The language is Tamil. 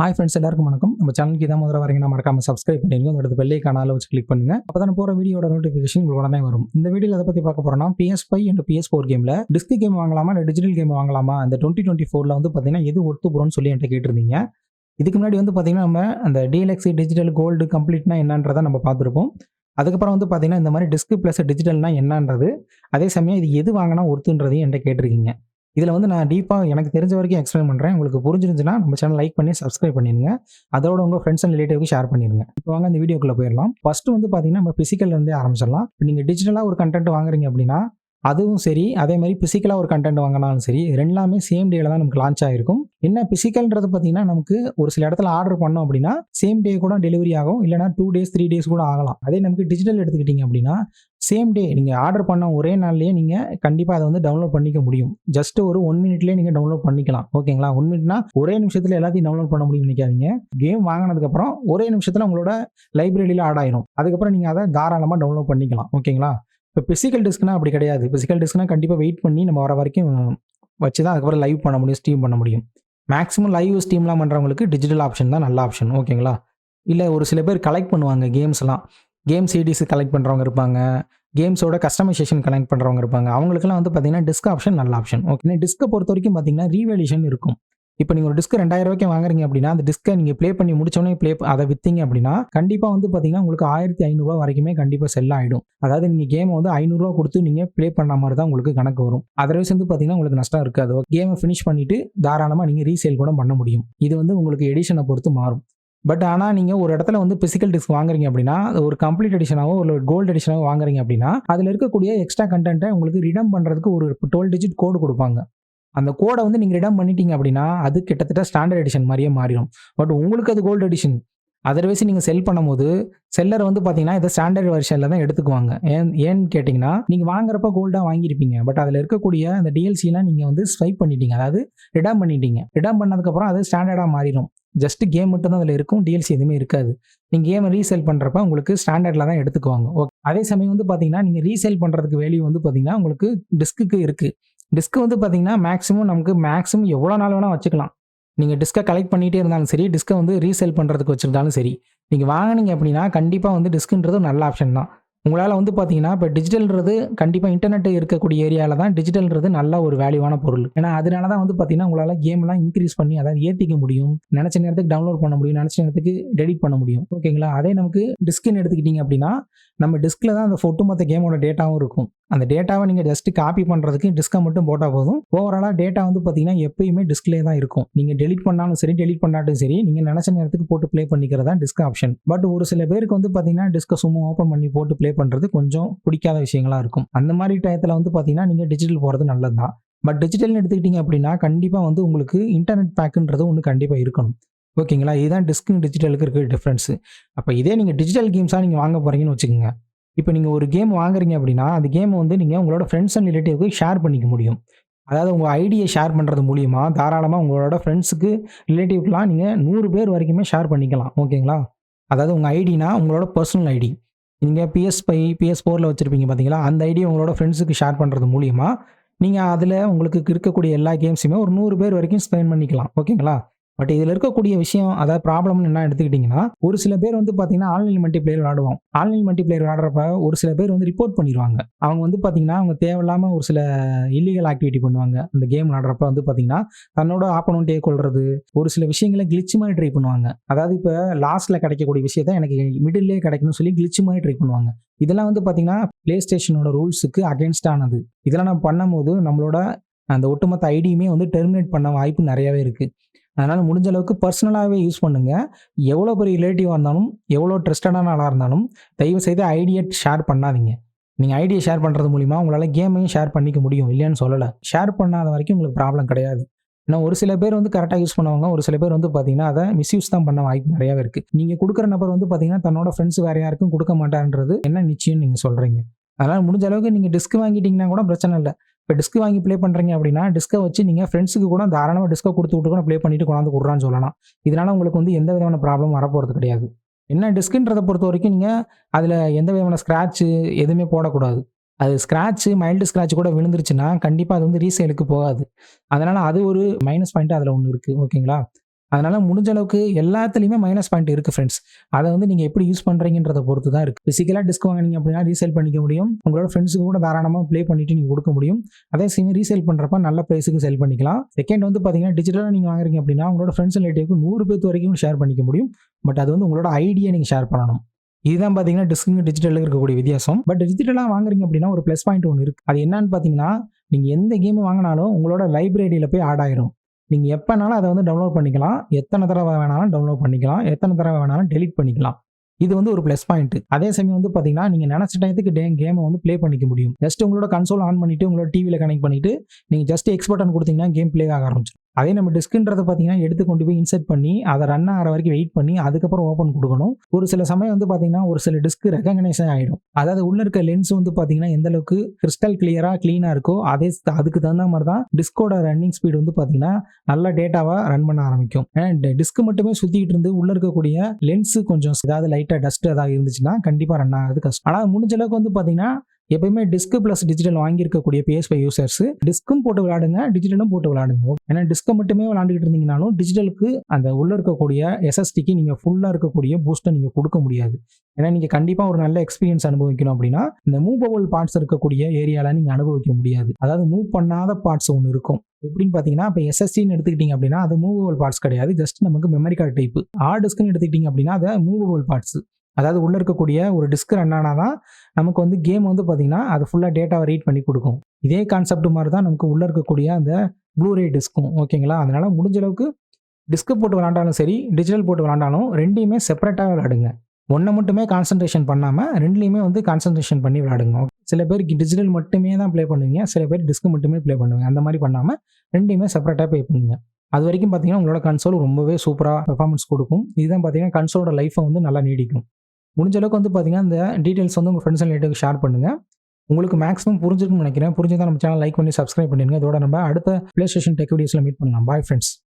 ஹாய் ஃப்ரெண்ட்ஸ் எல்லாருக்கும் வணக்கம். நம்ம சேனலுக்கு இதான் முதல்ல வரீங்கன்னா மறக்காம சப்ஸ்கிரைப் பண்ணிடுங்க. அடுத்த பெல்லை காணால வச்சு கிளிக் பண்ணுங்க. அப்போ தான் போகிற வீடியோட நோட்டிஃபிகேஷன் உங்களுக்கு உடனே வரும். இந்த வீடியோவில் அதை பற்றி பார்க்க போறோம்னா PS five and PS four கேமில் டிஸ்க் கேம் வாங்கலாமா இல்லை டிஜிட்டல் கேம் வாங்கலாமா? அந்த டுவெண்ட்டி டுவெண்ட்டி ஃபோரில் வந்து பார்த்தீங்கன்னா எது ஒத்து போகிறோம்னு சொல்லி என்கிட்ட கேட்டிருந்தீங்க. இதுக்கு முன்னாடி வந்து பார்த்தீங்கன்னா நம்ம அந்த டிஎல்எக்ஸி டிஜிட்டல் கோல்டு கம்ப்ளீட்னா என்னன்றதை நம்ம பார்த்துருப்போம். அதுக்கப்புறம் வந்து பார்த்தீங்கன்னா இந்த மாதிரி டிஸ்க் ப்ளஸ் டிஜிட்டல்னா என்னன்றது அதே சமயம் இது எது வாங்கினா ஒத்துன்றதையும் என்கிட்ட கேட்டிருக்கீங்க. இதில் வந்து நான் டீப்பாக எனக்கு தெரிஞ்ச வரைக்கும் எக்ஸ்பிளைன் பண்ணுறேன் உங்களுக்கு புரிஞ்சிருந்துச்சுன்னா நம்ம சேனல் லைக் பண்ணி சப்ஸ்கிரைப் பண்ணிடுங்க. அதோட உங்கள் ஃப்ரெண்ட்ஸ் அண்ட் ரிலேட்டிவ்க்கு ஷேர் பண்ணிடுங்க. இப்போ வாங்க இந்த வீடியோக்குள்ளே போயிடலாம். ஃபஸ்ட்டு வந்து பார்த்தீங்கன்னா நம்ம ஃபிசிக்கல்லேருந்தே ஆரம்பிச்சிடலாம். இப்போ நீங்கள் டிஜிட்டலாக ஒரு கண்டென்ட் வாங்குறீங்க அப்படின்னா அதுவும் சரி அதே மாதிரி பிசிக்கலாக ஒரு கண்டென்ட் வாங்கினாலும் சரி ரெண்டுலாமே சேம் டேல தான் நமக்கு லான்ச் ஆகிருக்கும் என்ன பிசிக்கல்ன்றது பார்த்தீங்கன்னா நமக்கு ஒரு சில இடத்துல ஆர்டர் பண்ணோம் அப்படின்னா சேம் டே கூட டெலிவரி ஆகும். இல்லைனா டூ டேஸ் த்ரீ டேஸ் கூட ஆகலாம். அதே நமக்கு டிஜிட்டல் எடுத்துக்கிட்டிங்க அப்படின்னா சேம் டே நீங்கள் ஆர்டர் பண்ண ஒரே நாள்லேயே நீங்கள் கண்டிப்பாக அதை வந்து டவுன்லோட் பண்ணிக்க முடியும். ஜஸ்ட் ஒரு ஒன் மினிட்லேயே நீங்கள் டவுன்லோட் பண்ணிக்கலாம். ஓகேங்களா? ஒன் மினிட்னா ஒரே நிமிஷத்தில் எல்லாத்தையும் டவுன்லோட் பண்ண முடியும் நினைக்காதீங்க. கேம் வாங்கினதுக்கப்புறம் ஒரே நிமிஷத்தில் உங்களோட லைப்ரரியில் ஆட் ஆயிரும். அதுக்கப்புறம் நீங்கள் அதை தாராளமாக டவுன்லோட் பண்ணிக்கலாம். ஓகேங்களா? இப்போ பிசிக்கல் டிஸ்க்னா அப்படி கிடையாது. பிசிக்கல் டிஸ்க்னால் கண்டிப்பாக வெயிட் பண்ணி நம்ம வர வரைக்கும் வச்சு தான் அதுக்கப்புறம் லைவ் பண்ண முடியும் ஸ்ட்ரீம் பண்ண முடியும். மேக்ஸிமம் லைவ் ஸ்ட்ரீம்லாம் பண்ணுறவங்களுக்கு டிஜிட்டல் ஆப்ஷன் தான் நல்ல ஆப்ஷன் ஓகேங்களா இல்லை ஒரு சில பேர் கலெக்ட் பண்ணுவாங்க கேம்ஸ்லாம் கேம் சிடிஸ் கலெக்ட் பண்ணுறவங்க இருப்பாங்க. கேம்ஸோட கஸ்டமைசேஷன் கலெக்ட் பண்ணுறவங்க இருப்பாங்க. அவங்களுக்குலாம் வந்து பார்த்தீங்கன்னா டிஸ்க் ஆப்ஷன் நல்ல ஆப்ஷன் ஓகே டிஸ்க்கை பொறுத்த வரைக்கும் பார்த்திங்கன்னா ரீவேலியூஷன் இருக்கும். இப்போ நீங்கள் ஒரு டிஸ்க் ரெண்டாயிரம் ரூபாய்க்கு வாங்குறீங்க அப்படின்னா அந்த டிஸ்க்கை நீங்கள் ப்ளே பண்ணி முடிச்சோடனே ப்ளே அதை விற்றீங்க அப்படின்னா கண்டிப்பாக வந்து பார்த்தீங்கன்னா உங்களுக்கு ஆயிரத்தி ஐநூறுரூவா வரைக்குமே கண்டிப்பாக செல் ஆகிடும் அதாவது நீங்கள் கேமை வந்து ஐநூறுரூவா கொடுத்து நீங்கள் ப்ளே பண்ண மாதிரி தான் உங்களுக்கு கணக்கு வரும். அதர்வைஸ் வந்து பார்த்தீங்கன்னா உங்களுக்கு நஷ்டம் இருக்காது. கேமை ஃபினிஷ் பண்ணிவிட்டு தாராளமாக நீங்கள் ரீசேல் கூட பண்ண முடியும். இது வந்து உங்களுக்கு எடிஷனை பொறுத்து மாறும். பட் ஆனால் நீங்கள் ஒரு இடத்துல வந்து பிசிக்கல் டிஸ்க் வாங்குறீங்க அப்படின்னா அது ஒரு கம்ப்ளீட் எடிஷனாவோ ஒரு கோல்டு எடிஷனாவோ வாங்குறீங்க அப்படின்னா அதில் இருக்கக்கூடிய எக்ஸ்ட்ரா கண்டென்ட்டை உங்களுக்கு ரிடம் பண்ணுறதுக்கு ஒரு டுவெல் டிஜிட் கோடு கொடுப்பாங்க. அந்த கோடை வந்து நீங்கள் ரிடம் பண்ணிட்டீங்க அப்படின்னா அது கிட்டத்தட்ட ஸ்டாண்டர்ட் எடிஷன் மாதிரியே மாறிடும். பட் உங்களுக்கு அது கோல்டு எடிஷன் அதர்வைஸ் நீங்கள் செல் பண்ணும்போது செல்லர் வந்து பார்த்தீங்கன்னா இதை ஸ்டாண்டர்ட் வெர்ஷனில் தான் எடுத்துக்குவாங்க. ஏன் ஏன்னு கேட்டிங்கன்னா நீங்கள் வாங்குறப்ப கோல்டாக வாங்கியிருப்பீங்க. பட் அதில் இருக்கக்கூடிய அந்த டிஎல்சிலாம் நீங்கள் வந்து ஸ்வைப் பண்ணிட்டீங்க. அதாவது ரிடம் பண்ணிட்டீங்க. ரிடம் பண்ணதுக்கப்புறம் அது ஸ்டாண்டர்டாக மாறிடும். ஜஸ்ட் கேம் மட்டும் தான் அதில் இருக்கும். டிஎல்சி எதுவுமே இருக்காது. நீங்கள் கேமை ரீசேல் பண்ணுறப்ப உங்களுக்கு ஸ்டாண்டர்டில் தான் எடுத்துக்குவாங்க. ஓகே அதே சமயம் வந்து பார்த்தீங்கன்னா நீங்கள் ரீசேல் பண்ணுறதுக்கு வேல்யூ வந்து பார்த்தீங்கன்னா உங்களுக்கு டிஸ்க்குக்கு இருக்குது டிஸ்க் வந்து பார்த்தீங்கன்னா மேக்ஸிமம் நமக்கு மேக்ஸிமம் எவ்வளோ நாள் வேணால் வச்சுக்கலாம். நீங்கள் டிஸ்கை கலெக்ட் பண்ணிகிட்டே இருந்தாலும் சரி டிஸ்கை வந்து ரீசேல் பண்ணுறதுக்கு வச்சுருந்தாலும் சரி. நீங்கள் வாங்கினீங்க அப்படின்னா கண்டிப்பாக வந்து டிஸ்க்குன்றது நல்ல ஆப்ஷன் தான். உங்களால் வந்து பார்த்தீங்கன்னா இப்போ டிஜிட்டல்ன்றது கண்டிப்பாக இன்டர்நெட் இருக்கக்கூடிய ஏரியாவில் தான் டிஜிட்டல்ன்றது நல்ல ஒரு வேல்யூவான பொருள். ஏன்னா அதனால தான் வந்து பார்த்தீங்கன்னா உங்களால் கேம்லாம் இன்க்ரீஸ் பண்ணி அதாவது ஏற்றிக்க முடியும். நினச்ச நேரத்துக்கு டவுன்லோட் பண்ண முடியும் நினச்ச நேரத்துக்கு டெலிட் பண்ண முடியும். ஓகேங்களா அதே நமக்கு டிஸ்க்குன்னு எடுத்துக்கிட்டிங்க அப்படின்னா நம்ம டிஸ்கில் தான் அந்த ஒட்டுமொத்த கேமோட டேட்டாவும் இருக்கும். அந்த டேட்டாவை நீங்கள் ஜஸ்ட் காப்பி பண்ணுறதுக்கு டிஸ்கை மட்டும் போட்டால் போதும். ஓவராலாக டேட்டா வந்து பார்த்தீங்கன்னா எப்பயுமே டிஸ்க்லே தான் இருக்கும். நீங்கள் டெலிட் பண்ணாலும் சரி டெலிட் பண்ணாட்டும் சரி நீங்கள் நினச்ச நேரத்துக்கு போட்டு ப்ளே பண்ணிக்கிறதா டிஸ்க் ஆப்ஷன் பட் ஒரு சில பேருக்கு வந்து பார்த்தீங்கன்னா டிஸ்கை சும்மா ஓப்பன் பண்ணி போட்டு ப்ளே பண்ணுறது கொஞ்சம் பிடிக்காத விஷயங்களா இருக்கும். அந்த மாதிரி டயத்தில் வந்து பார்த்தீங்கன்னா நீங்கள் டிஜிட்டல் போகிறது நல்லது தான் பட் டிஜிட்டல்னு எடுத்துக்கிட்டிங்க அப்படின்னா கண்டிப்பாக வந்து உங்களுக்கு இன்டர்நெட் பேக்குன்றது ஒன்று கண்டிப்பாக இருக்கணும். ஓகேங்களா? இதுதான் டிஸ்க்கு டிஜிட்டலுக்கு இருக்கிற டிஃப்ரென்ஸு அப்போ இதே நீங்கள் டிஜிட்டல் கேம்ஸாக நீங்கள் வாங்க போகிறீங்கன்னு வச்சுக்கோங்க. இப்போ நீங்கள் ஒரு கேம் வாங்குறீங்க அப்படின்னா அந்த கேமை வந்து நீங்கள் உங்களோட ஃப்ரெண்ட்ஸ் அண்ட் ரிலேட்டிவ்க்கு ஷேர் பண்ணிக்க முடியும். அதாவது உங்கள் ஐடியை ஷேர் பண்ணுறது மூலியமாக தாராளமாக உங்களோட ஃப்ரெண்ட்ஸுக்கு ரிலேட்டிவ்க்கெலாம் நீங்கள் நூறு பேர் வரைக்குமே ஷேர் பண்ணிக்கலாம். ஓகேங்களா? அதாவது உங்கள் ஐடினா உங்களோட பர்சனல் ஐடி நீங்கள் பிஎஸ் ஃபைவ் பிஎஸ் ஃபோரில் வச்சுருப்பீங்க பார்த்தீங்களா அந்த ஐடியை உங்களோட ஃப்ரெண்ட்ஸுக்கு ஷேர் பண்ணுறது மூலியமாக நீங்கள் அதில் உங்களுக்கு இருக்கக்கூடிய எல்லா கேம்ஸுமே ஒரு நூறு பேர் வரைக்கும் ஸ்பெண்ட் பண்ணிக்கலாம். ஓகேங்களா பட் இதில் இருக்கக்கூடிய விஷயம் அதாவது ப்ராப்ளம்னு என்ன எடுத்துக்கிட்டிங்கன்னா ஒரு சில பேர் வந்து பார்த்தீங்கன்னா ஆன்லைன் மல்டி பிளேயர் விளாடுவோம் ஆன்லைன் மல்டி பிளேயர் விளாடுறப்ப ஒரு சில பேர் வந்து ரிப்போர்ட் பண்ணிடுவாங்க. அவங்க வந்து பார்த்தீங்கன்னா அவங்க தேவையில்லாமல் ஒரு சில இல்லீகல் ஆக்டிவிட்டி பண்ணுவாங்க. அந்த கேம் விளாடுறப்ப வந்து பார்த்தீங்கன்னா தன்னோட ஆப்போனண்ட்டே கொள்வது ஒரு சில விஷயங்களை கிளிச்சு மாதிரி ட்ரை பண்ணுவாங்க. அதாவது இப்போ லாஸ்ட்டில் கிடைக்கக்கூடிய விஷயத்த எனக்கு மிடில்லே கிடைக்கணும்னு சொல்லி கிளிச்சு மாதிரி ட்ரை பண்ணுவாங்க. இதெல்லாம் வந்து பார்த்தீங்கன்னா ப்ளே ஸ்டேஷனோட ரூல்ஸுக்கு அகேன்ஸ்டானது இதெல்லாம் நம்ம பண்ணும்போது நம்மளோட அந்த ஒட்டுமொத்த ஐடியுமே வந்து டெர்மினேட் பண்ண வாய்ப்பு நிறையாவே இருக்குது அதனால் முடிஞ்ச அளவுக்கு பர்சனலாகவே யூஸ் பண்ணுங்கள் எவ்வளோ பெரிய ரிலேட்டிவாக இருந்தாலும் எவ்வளோ ட்ரஸ்டடான ஆளாக இருந்தாலும் தயவு செய்து ஐடியா ஷேர் பண்ணாதீங்க. நீங்கள் ஐடியா ஷேர் பண்ணுறது மூலிமா உங்களால் கேமையும் ஷேர் பண்ணிக்க முடியும். இல்லையான்னு சொல்லலை. ஷேர் பண்ணாத வரைக்கும் உங்களுக்கு ப்ராப்ளம் கிடையாது. ஏன்னா ஒரு சில பேர் வந்து கரெக்டாக யூஸ் பண்ணுவாங்க. ஒரு சில பேர் வந்து பார்த்தீங்கன்னா அதை மிஸ்யூஸ் தான் பண்ண வாய்ப்பு நிறையாவே இருக்குது நீங்கள் கொடுக்குற நபர் வந்து பார்த்தீங்கன்னா தன்னோட ஃப்ரெண்ட்ஸ் வேறு யாருக்கும் கொடுக்க மாட்டான்றது என்ன நிச்சயம் நீங்கள் சொல்கிறீங்க அதனால் முடிஞ்ச அளவுக்கு நீங்கள் டிஸ்க் வாங்கிட்டீங்கன்னா கூட பிரச்சனை இல்லை. இப்போ டிஸ்க் வாங்கி ப்ளே பண்ணுறீங்க அப்படின்னா டிஸ்கை வச்சு நீங்கள் ஃப்ரெண்ட்ஸுக்கு கூட தாராளமாக டிஸ்கை கொடுத்து விட்டு கூட ப்ளே பண்ணிட்டு கொண்டாந்து கொடுறான்னு சொல்லலாம். இதனால் உங்களுக்கு வந்து எந்த விதமான ப்ராப்ளம் வரப்போகிறது கிடையாது. என்ன டிஸ்க்குன்றதை பொறுத்த வரைக்கும் நீங்கள் அதில் எந்த விதமான ஸ்க்ராட்சு எதுவுமே போடக்கூடாது. அது ஸ்க்ராட்சு மைல்டு ஸ்க்ராட்ச் கூட விழுந்துருச்சுன்னா கண்டிப்பாக அது வந்து ரீசேலுக்கு போகாது. அதனால் அது ஒரு மைனஸ் பாயிண்ட் அதில் ஒன்று இருக்குது ஓகேங்களா அதனால முடிஞ்ச அளவுக்கு எல்லாத்துலேயுமே மைனஸ் பாயிண்ட் இருக்குது ஃப்ரெண்ட்ஸ் அதை வந்து நீங்கள் எப்படி யூஸ் பண்ணுறீங்கன்றத பொறுத்து தான் இருக்குது ஃபிசிக்கலாக டிஸ்க் வாங்கினீங்க அப்படின்னா ரீசேல் பண்ணிக்க முடியும். உங்களோட ஃப்ரெண்ட்ஸுக்கு கூட தாராளமாக ப்ளே பண்ணிட்டு நீங்கள் கொடுக்க முடியும். அதே சமயம் ரீசேல் பண்ணுறப்ப நல்ல ப்ரைஸுக்கு செல் பண்ணிக்கலாம். செகண்ட் வந்து பார்த்தீங்கன்னா டிஜிட்டலாக நீங்கள் வாங்குறீங்க அப்படின்னா உங்களோட ஃப்ரெண்ட்ஸ் ரிலேட்டிவ்க்கு நூறு பேர் வரைக்கும் ஷேர் பண்ணிக்க முடியும். பட் அது வந்து உங்களோட ஐடியா நீங்கள் ஷேர் பண்ணணும். இதுதான் பார்த்தீங்கன்னா டிஸ்க்கு டிஜிட்டலுக்கு இருக்கக்கூடிய வித்தியாசம். பட் டிஜிட்டலாக வாங்குறீங்க அப்படின்னா ஒரு ப்ளஸ் பாயிண்ட் ஒன்று இருக்குது அது என்னன்னு பார்த்தீங்கன்னா நீங்கள் எந்த கேம் வாங்கினாலும் உங்களோட லைப்ரரியில் போய் ஆட் ஆயிரும். நீங்கள் எப்போனாலும் அதை வந்து டவுன்லோட் பண்ணிக்கலாம். எத்தனை தடவை வேணாலும் டவுன்லோட் பண்ணிக்கலாம். எத்தனை தடவை வேணாலும் டெலிட் பண்ணிக்கலாம். இது வந்து ஒரு ப்ளஸ் பாயிண்ட் அதே சமயம் வந்து பார்த்தீங்கன்னா நீங்கள் நினச்ச டயத்துக்கு டே கேமை வந்து ப்ளே பண்ணிக்க முடியும். ஜஸ்ட் உங்களோட கன்சோல் ஆன் பண்ணிட்டு உங்களோட டிவியில் கனெக்ட் பண்ணிட்டு நீங்கள் ஜஸ்ட் எக்ஸ் பட்டன் கொடுத்தீங்கன்னா கேம் ப்ளே ஆக ஆரம்பிச்சு அதே நம்ம டிஸ்க்குன்றதை பார்த்தீங்கன்னா எடுத்து கொண்டு போய் இன்செர்ட் பண்ணி அதை ரன் ஆகிற வரைக்கும் வெயிட் பண்ணி அதுக்கப்புறம் ஓப்பன் கொடுக்கணும். ஒரு சில சமயம் வந்து பார்த்தீங்கன்னா ஒரு சில டிஸ்க் ரெகனைஸ் ஆகிடும் அதாவது உள்ள இருக்க லென்ஸ் வந்து பார்த்தீங்கன்னா எந்த அளவுக்கு கிறிஸ்டல் கிளியராக க்ளீனாக இருக்கோ அதே அதுக்கு தகுந்த மாதிரி தான் டிஸ்கோட ரன்னிங் ஸ்பீடு வந்து பார்த்தீங்கன்னா நல்ல டேட்டாவாக ரன் பண்ண ஆரம்பிக்கும். அண்ட் டிஸ்க் மட்டுமே சுற்றிக்கிட்டு இருந்து உள்ள இருக்கக்கூடிய லென்ஸ் கொஞ்சம் ஏதாவது லைட்டாக டஸ்ட் ஏதாவது இருந்துச்சுன்னா கண்டிப்பாக ரன் ஆகிறது கஷ்டம். ஆனால் முடிஞ்ச அளவுக்கு வந்து பார்த்தீங்கன்னா எப்பயுமே டிஸ்க் ப்ளஸ் டிஜிட்டல் வாங்கியிருக்கக்கூடிய PS5 யூசர்ஸ் டிஸ்க்கும் போட்டு விளையாடுங்க டிஜிட்டலும் போட்டு விளையாடுங்க. ஏன்னா டிஸ்க்கை மட்டுமே விளாண்டுக்கிட்டு இருந்தீங்கனாலும் டிஜிட்டலுக்கு அந்த உள்ள இருக்கக்கூடிய எஸ்எஸ்டிக்கு நீங்கள் ஃபுல்லாக இருக்கக்கூடிய பூஸ்ட்டை நீங்கள் கொடுக்க முடியாது. ஏன்னா நீங்கள் கண்டிப்பாக ஒரு நல்ல எக்ஸ்பீரியன்ஸ் அனுபவிக்கணும் அப்படின்னா இந்த மூவபிள் பார்ட்ஸ் இருக்கக்கூடிய ஏரியாவில் நீங்கள் அனுபவிக்க முடியாது. அதாவது மூவ் பண்ணாத பார்ட்ஸ் ஒன்று இருக்கும். எப்படின்னு பார்த்தீங்கன்னா இப்போ எஸ்எஸ்டின்னு எடுத்துக்கிட்டீங்க அப்படின்னா அது மூவபிள் பார்ட்ஸ் கிடையாது. ஜஸ்ட் நமக்கு மெமரி கார்டு டைப் ஹார்ட் டிஸ்க்னு எடுத்துக்கிட்டீங்க அப்படின்னா அது மூவபிள் பார்ட்ஸ் அதாவது உள்ளே இருக்கக்கூடிய ஒரு டிஸ்க் ரன் ஆனால் தான் நமக்கு வந்து கேம் வந்து பார்த்திங்கன்னா அது ஃபுல்லாக டேட்டாவை ரீட் பண்ணி கொடுக்கும். இதே கான்செப்ட் மாதிரி தான் நமக்கு உள்ளே இருக்கக்கூடிய அந்த ப்ளூரே டிஸ்க்கும் ஓகேங்களா அதனால் முடிஞ்ச அளவுக்கு டிஸ்க்கு போட்டு விளாண்டாலும் சரி டிஜிட்டல் போட்டு விளாண்டாலும் ரெண்டையுமே செப்பரேட்டாக விளாடுங்க. ஒன்றை மட்டுமே கான்சன்ட்ரேஷன் பண்ணாமல் ரெண்டுலேயுமே வந்து கான்சன்ட்ரேஷன் பண்ணி விளாடுங்க சில பேருக்கு டிஜிட்டல் மட்டுமே தான் ப்ளே பண்ணுவீங்க சில பேர் டிஸ்க் மட்டுமே ப்ளே பண்ணுவீங்க. அந்த மாதிரி பண்ணாமல் ரெண்டையுமே செப்பரேட்டாக ப்ளே பண்ணுங்க. அது வரைக்கும் பார்த்தீங்கன்னா உங்களோட கன்சோல் ரொம்பவே சூப்பராக பெர்ஃபார்மன்ஸ் கொடுக்கும். இதுதான் பார்த்தீங்கன்னா கன்சோலோட லைஃப்பை வந்து நல்லா நீடிக்கும். முடிஞ்ச அளவுக்கு வந்து பார்த்தீங்கன்னா இந்த டீட்டெயில்ஸ் வந்து உங்கள் ஃப்ரெண்ட்ஸ் அண்ட் ரிலேட்டிவ் ஷேர் பண்ணுங்கள் உங்களுக்கு மேக்ஸிமம் புரிஞ்சிருக்கும்னு நினைக்கிறேன். புரிஞ்சுதான் நம்ம சேனல் லைக் பண்ணி சப்ஸ்கிரைப் பண்ணிடுங்க. இதோட நம்ம அடுத்த ப்ளே ஸ்டேஷன் டெக் வீடியோஸில் மீட் பண்ணலாம். Bye friends